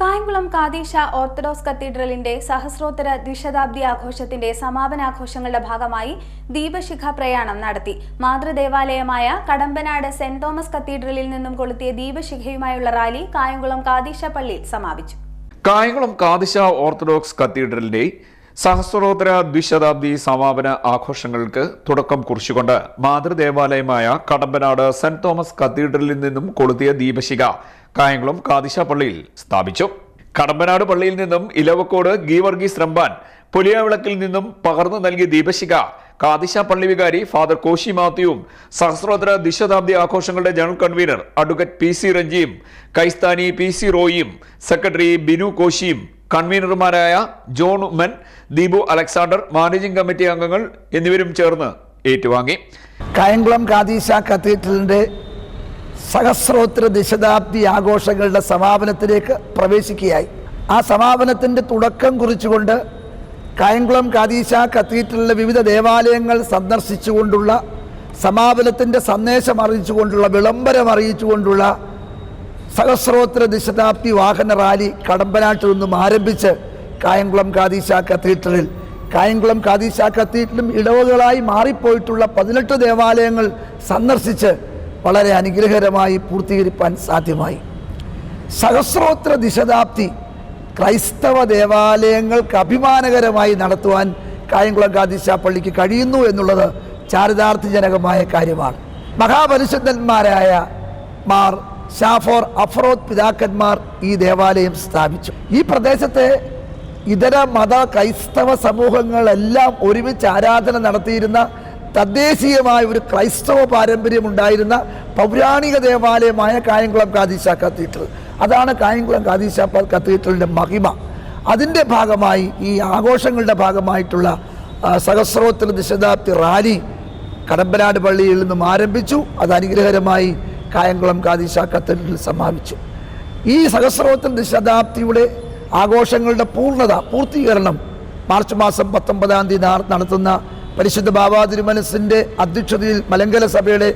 Kayamkulam കാതീശ orthodox കത്തീഡ്രലിന്റെ സഹസ്രോത്തര ദ്വിശതാബ്ദി ആഘോഷത്തിന്റെ സമാപനാഘോഷങ്ങളുടെ ഭാഗമായി ദീപശിഖ പ്രയാണം നടത്തി. മാതൃദേവാലയമായ കടമ്പനാട് സെന്റ് തോമസ് കത്തീഡ്രലിൽ നിന്നും കൊളുത്തിയ ദീപശിഖയുമായുള്ള റാലി കായംകുളം കാതീശ പള്ളിയിൽ സമാപിച്ചു. കായംകുളം കാതിശ ഓർത്തഡോക്സ് കത്തീഡ്രലിന്റെ സഹസ്രോത്തര ദ്വിശതാബ്ദി സമാപന ആഘോഷങ്ങൾക്ക് തുടക്കം കുറിച്ചുകൊണ്ട് മാതൃദേവാലയമായ കടമ്പനാട് സെന്റ് തോമസ് കത്തീഡ്രലിൽ നിന്നും കൊളുത്തിയ ദീപശിഖ കായംകുളം കാതിശ പള്ളിയിൽ സ്ഥാപിച്ചു. കടമ്പനാട് പള്ളിയിൽ നിന്നും ഇലവക്കോട് ഗീവർഗീസ് റമ്പാൻ പുലിയാവിളക്കിൽ നിന്നും പകർന്നു നൽകിയ ദീപശിഖ കാതിശ പള്ളി വികാരി ഫാദർ കോശി മാത്യുവും സഹസ്രോത്തര ദിശതാബ്ദി ആഘോഷങ്ങളുടെ general convener advocate P C രഞ്ജിയും കൈസ്ഥാനി പി സി റോയിയും സെക്രട്ടറി ബിനു കോശിയും കൺവീനർമാരായ John Oommen Deepu Alexander managing committee അംഗങ്ങൾ എന്നിവരും ചേർന്ന് ഏറ്റുവാങ്ങി. കായംകുളം കാതീശ കത്തീഡ്രലിന്റെ സഹസ്രോത്തര ദശതാബ്ദി ആഘോഷങ്ങളുടെ സമാപനത്തിലേക്ക് പ്രവേശിക്കുകയായി. ആ സമാപനത്തിന്റെ തുടക്കം കുറിച്ചുകൊണ്ട് കായംകുളം കാതീശ കത്തീഡ്രലിലെ വിവിധ ദേവാലയങ്ങൾ സന്ദർശിച്ചുകൊണ്ടുള്ള സമാപനത്തിന്റെ സന്ദേശം അറിയിച്ചുകൊണ്ടുള്ള വിളംബരം അറിയിച്ചുകൊണ്ടുള്ള സഹസ്രോത്ര ദശതാബ്ദി വാഹന റാലി കടമ്പനാട്ടിൽ നിന്നും ആരംഭിച്ച് കായംകുളം കാതീശ കത്തീഡ്രലിൽ. കായംകുളം കാതീശ കത്തീഡ്രലും ഇടവുകളായി മാറിപ്പോയിട്ടുള്ള പതിനെട്ട് ദേവാലയങ്ങൾ സന്ദർശിച്ച് വളരെ അനുഗ്രഹകരമായി പൂർത്തീകരിപ്പാൻ സാധ്യമായി. സഹസ്രോത്ര ദിശതാബ്ദി ക്രൈസ്തവ ദേവാലയങ്ങൾക്ക് അഭിമാനകരമായി നടത്തുവാൻ കായംകുളം കാതീശ പള്ളിക്ക് കഴിയുന്നു എന്നുള്ളത് ചാരിതാർത്ഥ്യജനകമായ കാര്യമാണ്. മഹാപരിശുദ്ധന്മാരായ മാർ ഷാഫോർ അഫ്രോദ് പിതാക്കന്മാർ ഈ ദേവാലയം സ്ഥാപിച്ചു. ഈ പ്രദേശത്തെ ഇതര മത ക്രൈസ്തവ സമൂഹങ്ങളെല്ലാം ഒരുമിച്ച് ആരാധന നടത്തിയിരുന്ന തദ്ദേശീയമായ ഒരു ക്രൈസ്തവ പാരമ്പര്യം ഉണ്ടായിരുന്ന പൗരാണിക ദേവാലയമായ കായംകുളം കാതീശ കത്തീഡ്രൽ. അതാണ് കായംകുളം കാതീശ കത്തീഡ്രലിന്റെ മഹിമ. അതിന്റെ ഭാഗമായി ഈ ആഘോഷങ്ങളുടെ ഭാഗമായിട്ടുള്ള സഹസ്രോത്തര ദശതാബ്ദി റാലി കടമ്പനാട് പള്ളിയിൽ നിന്നും ആരംഭിച്ചു. അത് അനുഗ്രഹകരമായി കായംകുളം കാതീശ കത്തീഡ്രലിൽ സമാപിച്ചു. ഈ സഹസ്രോത്തര ദശതാബ്ദിയുടെ ആഘോഷങ്ങളുടെ പൂർണത പൂർത്തീകരണം മാർച്ച് മാസം പത്തൊമ്പതാം തീയതി നടത്തുന്ന പരിശുദ്ധ ബാബാ തിരുമനസിന്റെ അധ്യക്ഷതയിൽ മലങ്കല സഭയുടെ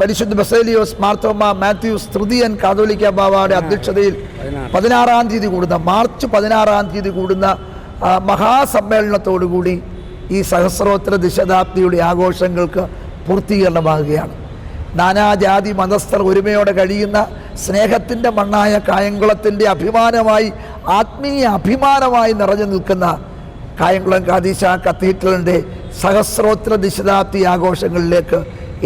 പരിശുദ്ധ ബസേലിയോസ് മാർത്തോമ മാത്യൂസ് തൃതീയൻ കാതോലിക്ക ബാബയുടെ അധ്യക്ഷതയിൽ പതിനാറാം. തീയതി കൂടുന്ന മാർച്ച് പതിനാറാം തീയതി കൂടുന്ന മഹാസമ്മേളനത്തോടുകൂടി ഈ സഹസ്രോത്ര ദശതാബ്ദിയുടെ ആഘോഷങ്ങൾക്ക് പൂർത്തീകരണമാകുകയാണ്. നാനാജാതി മതസ്ഥർ ഒരുമയോടെ കഴിയുന്ന സ്നേഹത്തിന്റെ മണ്ണായ കായംകുളത്തിന്റെ അഭിമാനമായി ആത്മീയ അഭിമാനമായി നിറഞ്ഞു നിൽക്കുന്ന കായംകുളം കാതീശ കത്തീഡ്രലിന്റെ സഹസ്രോത്തര ദിശതാബ്ദി ആഘോഷങ്ങളിലേക്ക്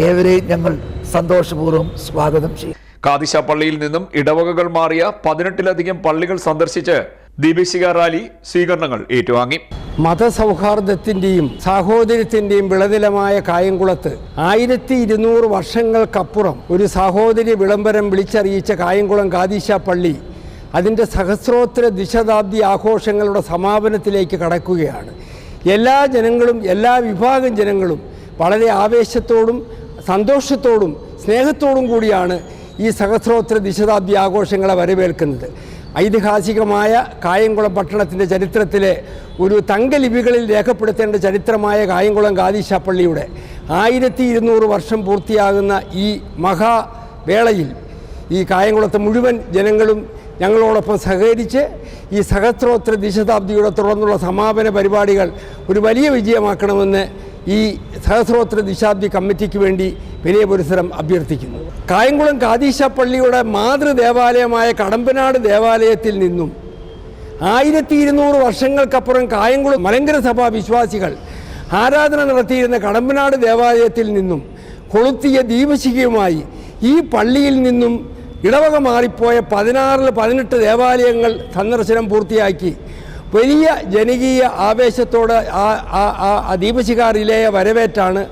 ഏവരെയും ഞങ്ങൾ സന്തോഷപൂർവം സ്വാഗതം ചെയ്യും. കാദിശ പള്ളിയിൽ നിന്നും ഇടവകകൾ മാറിയ പതിനെട്ടിലധികം പള്ളികൾ സന്ദർശിച്ച് ദീപശിക റാലി സ്വീകരണങ്ങൾ ഏറ്റുവാങ്ങി. മതസൗഹാർദ്ദത്തിന്റെയും സാഹോദര്യത്തിന്റെയും വിളനിലമായ കായംകുളത്ത് ആയിരത്തി ഇരുന്നൂറ് വർഷങ്ങൾക്കപ്പുറം ഒരു സാഹോദര്യ വിളംബരം വിളിച്ചറിയിച്ച കായംകുളം കാതീശ പള്ളി അതിന്റെ സഹസ്രോത്തര ദിശതാബ്ദി ആഘോഷങ്ങളുടെ സമാപനത്തിലേക്ക് കടക്കുകയാണ്. എല്ലാ ജനങ്ങളും എല്ലാ വിഭാഗം ജനങ്ങളും വളരെ ആവേശത്തോടും സന്തോഷത്തോടും സ്നേഹത്തോടും കൂടിയാണ് ഈ സഹസ്രോത്ര ദിശതാബ്ദി ആഘോഷങ്ങളെ വരവേൽക്കുന്നത്. ഐതിഹാസികമായ കായംകുളം പട്ടണത്തിന്റെ ചരിത്രത്തിലെ ഒരു തങ്കലിപികളിൽ രേഖപ്പെടുത്തേണ്ട ചരിത്രമായ കായംകുളം കാതീശ പള്ളിയുടെ ആയിരത്തി ഇരുന്നൂറ് വർഷം പൂർത്തിയാകുന്ന ഈ മഹാവേളയിൽ ഈ കായംകുളത്തെ മുഴുവൻ ജനങ്ങളും ഞങ്ങളോടൊപ്പം സഹകരിച്ച് ഈ സഹസ്രോത്ര ദിശതാബ്ദിയുടെ തുടർന്നുള്ള സമാപന പരിപാടികൾ ഒരു വലിയ വിജയമാക്കണമെന്ന് ഈ സഹസ്രോത്ര ദിശാബ്ദി കമ്മിറ്റിക്ക് വേണ്ടി വിനയപുരസരം അഭ്യർത്ഥിക്കുന്നു. കായംകുളം കാതീശ പള്ളിയുടെ മാതൃദേവാലയമായ കടമ്പനാട് ദേവാലയത്തിൽ നിന്നും ആയിരത്തി ഇരുന്നൂറ് വർഷങ്ങൾക്കപ്പുറം കായംകുളം മലങ്കര സഭാ വിശ്വാസികൾ ആരാധന നടത്തിയിരുന്ന കടമ്പനാട് ദേവാലയത്തിൽ നിന്നും കൊളുത്തിയ ദീപശിഖയുമായി ഈ പള്ളിയിൽ നിന്നും ഇടവക മാറിപ്പോയ പതിനാറിൽ പതിനെട്ട് ദേവാലയങ്ങൾ സന്ദർശനം പൂർത്തിയാക്കി. വലിയ ജനകീയ ആവേശത്തോടെ ആ ആ- ദീപശിഖ വരവേറ്റാണ്.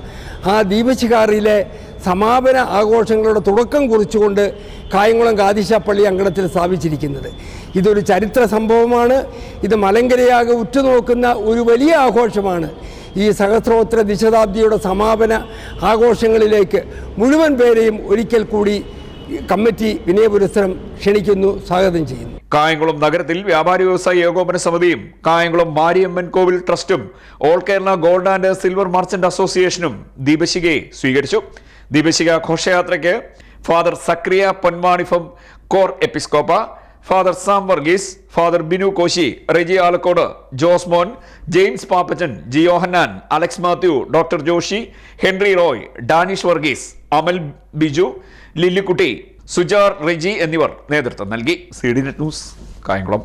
ആ ദീപശിഖ റിലേ സമാപന ആഘോഷങ്ങളുടെ തുടക്കം കുറിച്ചുകൊണ്ട് കായംകുളം കാതിശാപ്പള്ളി പള്ളി അങ്കണത്തിൽ സ്ഥാപിച്ചിരിക്കുന്നത്. ഇതൊരു ചരിത്ര സംഭവമാണ്. ഇത് മലങ്കരയാകെ ഉറ്റുനോക്കുന്ന ഒരു വലിയ ആഘോഷമാണ്. ഈ സഹസ്രോത്തര ദിശതാബ്ദിയുടെ സമാപന ആഘോഷങ്ങളിലേക്ക് മുഴുവൻ പേരെയും ഒരിക്കൽ കൂടി കമ്മിറ്റി വിനയപുരസ്സരം ക്ഷണിക്കുന്നു സ്വാഗതം ചെയ്യുന്നു. കായംകുളം നഗരത്തിൽ വ്യാപാരി വ്യവസായി ഏകോപന സമിതിയും Kayamkulam Mariamman Kovil ട്രസ്റ്റും all Kerala gold and silver merchant അസോസിയേഷനും ദീപശികയെ സ്വീകരിച്ചു. ദീപശിക ഘോഷയാത്രയ്ക്ക് ഫാദർ സക്രിയ പൊന്മാണിഫം Cor Episcopa father Sam Varghese father Binu Koshy Reji Alakode Josmon James Pappachan Geohannan Alex Mathew doctor Joshy Henry Roy Danish Varghese Amal Biju Lillykutty Sujar Riji എന്നിവർ നേതൃത്വം നൽകി. C D net news Kayamkulam.